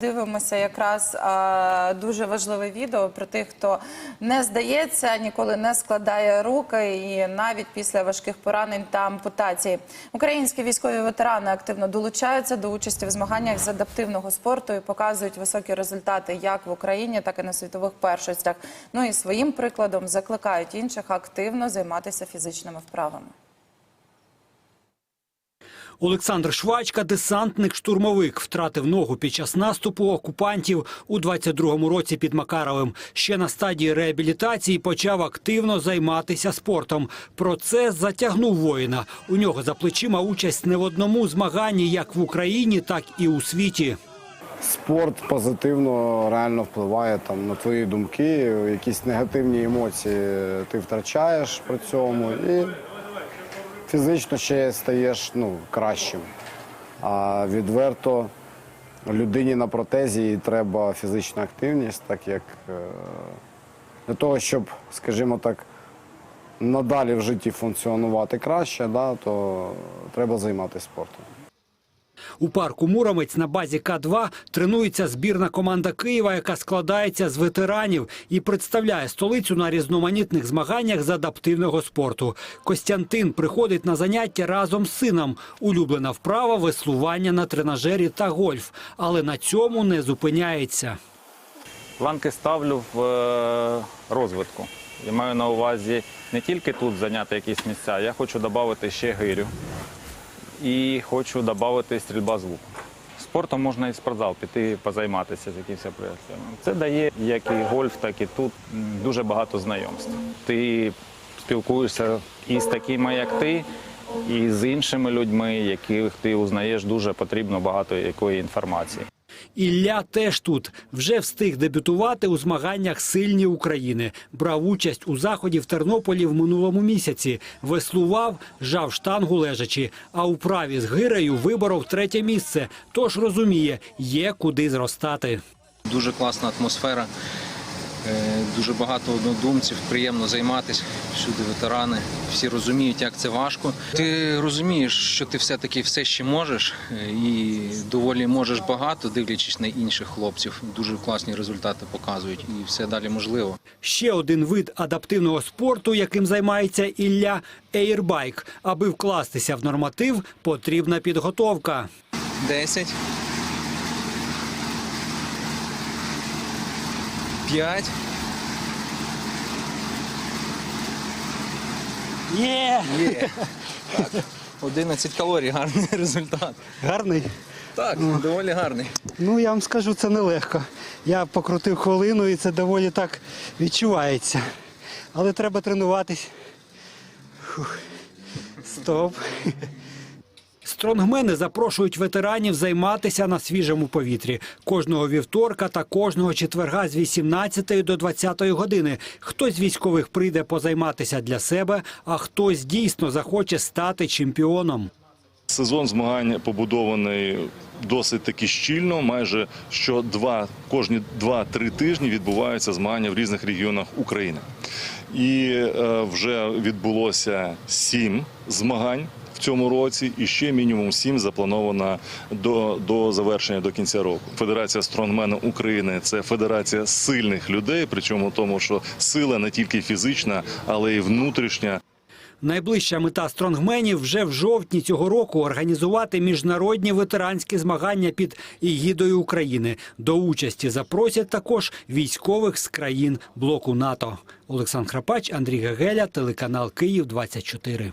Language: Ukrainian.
Дивимося якраз а, дуже важливе відео про тих, хто не здається, ніколи не складає руки, і навіть після важких поранень та ампутацій. Українські військові ветерани активно долучаються до участі в змаганнях з адаптивного спорту і показують високі результати як в Україні, так і на світових першостях. Ну і своїм прикладом закликають інших активно займатися фізичними вправами. Олександр Швачка, десантник-штурмовик, втратив ногу під час наступу окупантів у 22-му році під Макаровим. Ще на стадії реабілітації почав активно займатися спортом. Процес затягнув воїна. У нього за плечима участь не в одному змаганні, як в Україні, так і у світі. Спорт позитивно реально впливає там на твої думки, якісь негативні емоції ти втрачаєш при цьому і фізично ще стаєш ну, кращим. А відверто людині на протезі треба фізична активність, так як е, для того, щоб, скажімо так, надалі в житті функціонувати краще, да, то треба займатися спортом. У парку Муромець на базі К2 тренується збірна команда Києва, яка складається з ветеранів і представляє столицю на різноманітних змаганнях з адаптивного спорту. Костянтин приходить на заняття разом з сином. Улюблена вправа веслування на тренажері та гольф, але на цьому не зупиняється. Планки ставлю в е, розвитку. Я маю на увазі не тільки тут зайняти якісь місця, я хочу додати ще гирю і хочу додати стрільба з луку. Спортом можна і спортзал піти позайматися з якимось приятелями. Це дає як і гольф, так і тут дуже багато знайомств. Ти спілкуєшся і з такими, як ти, і з іншими людьми, яких ти узнаєш дуже потрібно багато якої інформації. Ілля теж тут вже встиг дебютувати у змаганнях сильні України. Брав участь у заході в Тернополі в минулому місяці. Веслував, жав штангу лежачи. А у праві з гирею виборов третє місце. Тож розуміє, є куди зростати. Дуже класна атмосфера, дуже багато однодумців, приємно займатися. Всюди ветерани, всі розуміють, як це важко. Ти розумієш, що ти все-таки все ще можеш е, і доволі можеш багато, дивлячись на інших хлопців. Дуже класні результати показують, і все далі можливо. Ще один вид адаптивного спорту, яким займається Ілля – ейрбайк. Аби вкластися в норматив, потрібна підготовка. 10. 5. Є! Є. Так. 11 калорій, гарний результат. Гарний. Так, доволі гарний. Ну я вам скажу, це нелегко. Я покрутив хвилину і це доволі так відчувається. Але треба тренуватись. Фух. Стоп. Стронгмени запрошують ветеранів займатися на свіжому повітрі кожного вівторка та кожного четверга з 18 до 20 години. Хтось з військових прийде позайматися для себе, а хтось дійсно захоче стати чемпіоном. Сезон змагань побудований досить таки щільно. Майже що два кожні 2-3 тижні відбуваються змагання в різних регіонах України. І е, вже відбулося сім змагань цьому році, і ще мінімум сім заплановано до, до завершення до кінця року. Федерація стронгмену України це федерація сильних людей, причому тому, що сила не тільки фізична, але й внутрішня. Найближча мета стронгменів вже в жовтні цього року організувати міжнародні ветеранські змагання під егідою України. До участі запросять також військових з країн блоку НАТО. Олександр Храпач, Андрій Гегеля, телеканал Київ 24